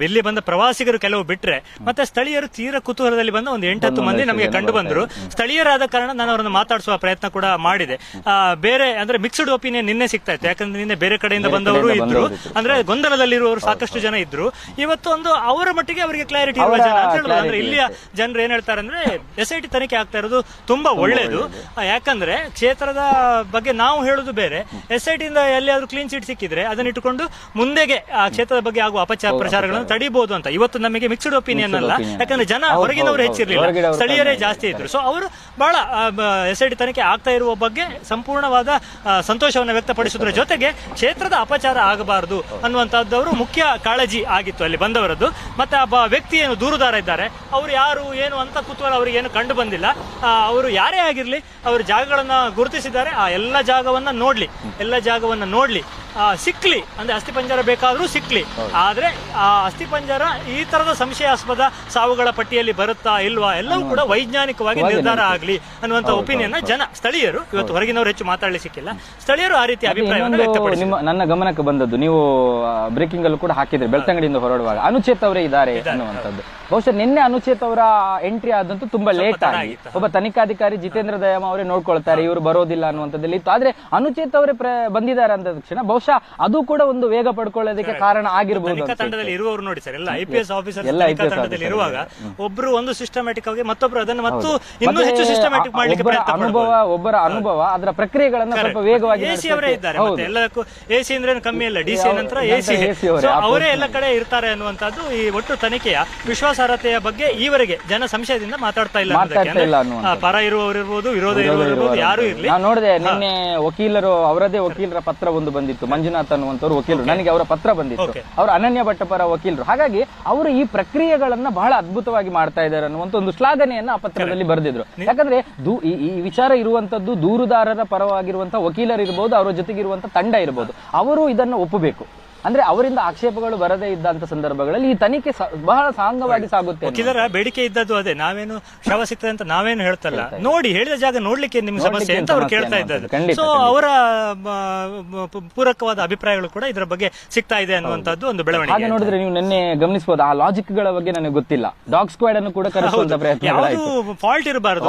ಇಲ್ಲಿ ಬಂದ ಪ್ರವಾಸಿಗರು ಕೆಲವು ಬಿಟ್ರೆ ಮತ್ತೆ ಸ್ಥಳೀಯರು ತೀರ ಕುತೂಹಲದಲ್ಲಿ ಬಂದ ಒಂದು ಎಂಟತ್ತು ಮಂದಿ ನಮಗೆ ಕಂಡು ಬಂದ್ರು. ಸ್ಥಳೀಯರಾದ ಕಾರಣ ನಾನು ಅವರನ್ನು ಮಾತಾಡಿಸುವ ಪ್ರಯತ್ನ ಕೂಡ ಮಾಡಿದೆ. ಬೇರೆ ಅಂದ್ರೆ ಮಿಕ್ಸ್ಡ್ ಒಪಿನಿಯನ್ ನಿನ್ನೆ ಸಿಗ್ತಾ ಇತ್ತು. ಯಾಕಂದ್ರೆ ನಿನ್ನೆ ಬೇರೆ ಕಡೆಯಿಂದ ಬಂದವರು ಇದ್ರು. ಅಂದ್ರೆ ಗೊಂದಲದಲ್ಲಿರುವವರು ಸಾಕಷ್ಟು ಜನ ಇದ್ರು. ಇವತ್ತು ಒಂದು ಅವರ ಮಟ್ಟಿಗೆ ಅವರಿಗೆ ಕ್ಲಾರಿಟಿ ಇರುವ ಜನ. ಅಂತ ಹೇಳ್ಬೋದು. ಅಂದ್ರೆ ಇಲ್ಲಿಯ ಜನರು ಏನ್ ಹೇಳ್ತಾರೆ ಅಂದ್ರೆ ಎಸ್ ಐ ಟಿ ತನಿಖೆ ಆಗ್ತಾ ಇರೋದು ತುಂಬಾ ಒಳ್ಳೇದು. ಯಾಕಂದ್ರೆ ಕ್ಷೇತ್ರದ ಬಗ್ಗೆ ನಾವು ಹೇಳುದು ಬೇರೆ. ಎಸ್ ಐ ಟಿಯಿಂದ ಎಲ್ಲಿಯಾದ್ರೂ ಕ್ಲೀನ್ ಚೀಟ್ ಸಿಕ್ಕಿದ್ರೆ ಅದನ್ನ ಇಟ್ಟುಕೊಂಡು ಮುಂದೆಗೆ ಆ ಕ್ಷೇತ್ರದ ಬಗ್ಗೆ ಆಗುವ ಅಪಚಾರ ಪ್ರಚಾರಗಳನ್ನು ತಡಿಬಹುದು ಅಂತ. ಇವತ್ತು ನಮಗೆ ಮಿಕ್ಸ್ಡ್ ಒಪಿನಿಯನ್ ಅಲ್ಲ. ಯಾಕಂದ್ರೆ ಜನ ಹೊರಗಿನವರು ಹೆಚ್ಚಿರಲಿಲ್ಲ. ಸ್ಥಳೀಯರೇ ಜಾಸ್ತಿ ಇದ್ರು. ಸೊ ಅವರು ಬಹಳ ಎಸ್ ಐ ಟಿ ತನಿಖೆ ಆಗ್ತಾ ಇರುವ ಬಗ್ಗೆ ಸಂಪೂರ್ಣವಾದ ಸಂತೋಷವನ್ನು ವ್ಯಕ್ತಪಡಿಸುವುದರ ಜೊತೆಗೆ ಕ್ಷೇತ್ರದ ಅಪಚಾರ ಆಗಬಾರದು ಅನ್ನುವಂತಹದ್ದವರು ಮುಖ್ಯ ಕಾಳಜಿ ಆಗಿತ್ತು ಅಲ್ಲಿ ಬಂದವರದ್ದು. ಮತ್ತೆ ಒಬ್ಬ ವ್ಯಕ್ತಿ ಏನು ದೂರುದಾರ ಇದ್ದಾರೆ. ಅವರು ಯಾರು, ಏನು ಅಂತ ಕುತೂಹಲ ಅವರಿಗೆ ಏನು ಕಂಡು ಬಂದಿಲ್ಲ. ಅವರು ಯಾರೇ ಆಗಿರ್ಲಿ, ಅವರು ಜಾಗಗಳನ್ನ ಗುರುತಿಸಿದ್ದಾರೆ. ಆ ಎಲ್ಲ ಜಾಗವನ್ನ ನೋಡ್ಲಿ. ಎಲ್ಲ ಜಾಗವನ್ನ ನೋಡ್ಲಿ. ಸಿಕ್ಲಿ. ಅಂದ್ರೆ ಅಸ್ಥಿಪಂಜರ ಬೇಕಾದ್ರೂ ಸಿಕ್ಲಿ. ಆದ್ರೆ ಆ ಅಸ್ಥಿಪಂಜರ ಈ ತರದ ಸಂಶಯಾಸ್ಪದ ಸಾವುಗಳ ಪಟ್ಟಿಯಲ್ಲಿ ಬರುತ್ತಾ ಇಲ್ವಾ ಎಲ್ಲವೂ ಕೂಡ ವೈಜ್ಞಾನಿಕವಾಗಿ ನಿರ್ಧಾರ ಆಗ್ಲಿ ಅನ್ನುವಂತ ಒಪಿನಿಯನ್ ಜನ ಸ್ಥಳೀಯರು ಇವತ್ತು ಹೊರಗಿನವರು ಹೆಚ್ಚು ಮಾತಾಡಲಿ ಸಿಕ್ಕಿಲ್ಲ. ಸ್ಥಳೀಯರು ಆ ರೀತಿ ಅಭಿಪ್ರಾಯವನ್ನು ನಿಮ್ಮ ನನ್ನ ಗಮನಕ್ಕೆ ಬಂದದ್ದು. ನೀವು ಬ್ರೇಕಿಂಗ್ ಅಲ್ಲಿ ಕೂಡ ಹಾಕಿದ್ರಿ ಬೆಳ್ತಂಗಡಿಯಿಂದ ಹೊರಡುವಾಗ. ಅನುಚೇತ್ ಅವರೇ ಇದ್ದಾರೆ ಅನ್ನುವಂಥದ್ದು. ಬಹುಶಃ ನಿನ್ನೆ ಅನುಚೇತ್ ಅವರ ಎಂಟ್ರಿ ಆದಂತೂ ತುಂಬಾ ಲೇಟ್ ಆಗಿ. ಒಬ್ಬ ತನಿಖಾಧಿಕಾರಿ ಜಿತೇಂದ್ರ ದಯಾಮ ಅವರೇ ನೋಡ್ಕೊಳ್ತಾರೆ ಇವರು ಬರೋದಿಲ್ಲ ಅನ್ನುವಂಥದ್ದಲ್ಲಿ ಇತ್ತು ಆದ್ರೆ ಅನುಚೇತ್ ಅವರೇ ಬಂದಿದ್ದಾರೆ ಅಂದ ತಕ್ಷಣ ಬಹುಶಃ ಅದು ಕೂಡ ಒಂದು ವೇಗ ಪಡ್ಕೊಳ್ಳೋದಕ್ಕೆ ಕಾರಣ ಅನ್ಸುತ್ತೆ. ತಂಡದಲ್ಲಿ ಇರುವವರು ನೋಡಿ ಸರ್ ಎಲ್ಲ ಐ ಪಿ ಎಸ್ ಆಫೀಸರ್ ತಂಡದಲ್ಲಿ ಇರುವಾಗ ಒಬ್ರು ಒಂದು ಸಿಸ್ಟಮ್ಯಾಟಿಕ್ ಆಗಿ ಮತ್ತೊಬ್ರು ಅದನ್ನು ಮತ್ತು ಇನ್ನೂ ಹೆಚ್ಚು ಸಿಸ್ಟಮ್ಯಾಟಿಕ್ ಮಾಡ್ಲಿಕ್ಕೆ ಪ್ರಯತ್ನ ಅನುಭವ ಒಬ್ಬರ ಅನುಭವ ಅದರ ಪ್ರಕ್ರಿಯೆಗಳನ್ನ ಸ್ವಲ್ಪ ವೇಗವಾಗಿ ಎಸಿ ಅವರೇ ಇದ್ದಾರೆ. ಮತ್ತೆ ಎಲ್ಲದಕ್ಕೂ ಎಸಿ ಅಂದ್ರೆ ಕಮ್ಮಿ ಇಲ್ಲ ಡಿಸಿ ನಂತರ ಎಸಿ ಅವರೇ, ಎಲ್ಲ ಕಡೆ ಇರ್ತಾರೆ ಅನ್ನುವಂತದ್ದು ಈ ಒಟ್ಟು ತನಿಖೆಯ ವಿಶ್ವಾಸಾರ್ಹತೆಯ ಬಗ್ಗೆ ಈವರೆಗೆ ಜನ ಸಂಶಯದಿಂದ ಮಾತಾಡ್ತಾ ಇಲ್ಲ ಪರ ಇರುವವರು ಇರ್ಬೋದು ವಿರೋಧ ಇರುವವರು ಯಾರು ಇರ್ಲಿ. ನೋಡಿದೆ ನಿನ್ನೆ ವಕೀಲರು ಅವರದೇ ವಕೀಲರ ಪತ್ರ ಒಂದು ಬಂದಿತ್ತು. ಮಂಜುನಾಥ್ ಅನ್ನುವಂಥವ್ರು ವಕೀಲರು. ನನಗೆ ಅವರ ಪತ್ರ ಬಂದಿತ್ತು. ಅವರು ಅನನ್ಯ ಭಟ್ಟ ಪರ ವಕೀಲರು. ಹಾಗಾಗಿ ಅವರು ಈ ಪ್ರಕ್ರಿಯೆಗಳನ್ನ ಬಹಳ ಅದ್ಭುತವಾಗಿ ಮಾಡ್ತಾ ಇದ್ದಾರೆ ಅನ್ನುವಂಥ ಒಂದು ಶ್ಲಾಘನೆಯನ್ನ ಆ ಪತ್ರದಲ್ಲಿ ಬರೆದಿದ್ರು. ಯಾಕಂದ್ರೆ ಈ ಈ ವಿಚಾರ ಇರುವಂತದ್ದು ದೂರುದಾರರ ಪರವಾಗಿರುವಂತಹ ವಕೀಲರು ಇರಬಹುದು ಅವರ ಜೊತೆಗಿರುವಂತಹ ತಂಡ ಇರಬಹುದು ಅವರು ಇದನ್ನ ಒಪ್ಪಬೇಕು. ಅಂದ್ರೆ ಅವರಿಂದ ಆಕ್ಷೇಪಗಳು ಬರದೇ ಇದ್ದಂತ ಸಂದರ್ಭಗಳಲ್ಲಿ ಈ ತನಿಖೆ ಬಹಳ ಸಾಂಗವಾಗಿ ಸಾಗುತ್ತೆ. ವಕೀಲರ ಬೇಡಿಕೆ ಇದ್ದದ್ದು ಅದೇ. ನಾವೇನು ಶವ ಸಿಗ್ತದೆ ಅಂತ ನಾವೇನು ಹೇಳ್ತಲ್ಲ. ನೋಡಿ ಹೇಳಿದ ಜಾಗ ನೋಡ್ಲಿಕ್ಕೆ ನಿಮ್ ಸಮಸ್ಯೆ ಅಂತ ಅವ್ರು ಕೇಳ್ತಾ ಇದ್ದಾರೆ. ಸೊ ಅವರ ಪೂರಕವಾದ ಅಭಿಪ್ರಾಯಗಳು ಕೂಡ ಇದರ ಬಗ್ಗೆ ಸಿಗ್ತಾ ಇದೆ ಅನ್ನುವಂಥದ್ದು ಒಂದು ಹಾಗೆ ಬೆಳವಣಿಗೆ ನೋಡಿದ್ರೆ ನೀವು ನಿನ್ನೆ ಗಮನಿಸಬಹುದು ಆ ಲಾಜಿಕ್ಗಳ ಬಗ್ಗೆ ನನಗೆ ಗೊತ್ತಿಲ್ಲ. ಡಾಗ್ ಸ್ಕ್ವಾಡ್ ಅನ್ನು ಕೂಡ ಕರೆಸುವಂತ ಪ್ರಯತ್ನ ಫಾಲ್ಟ್ ಇರಬಾರದು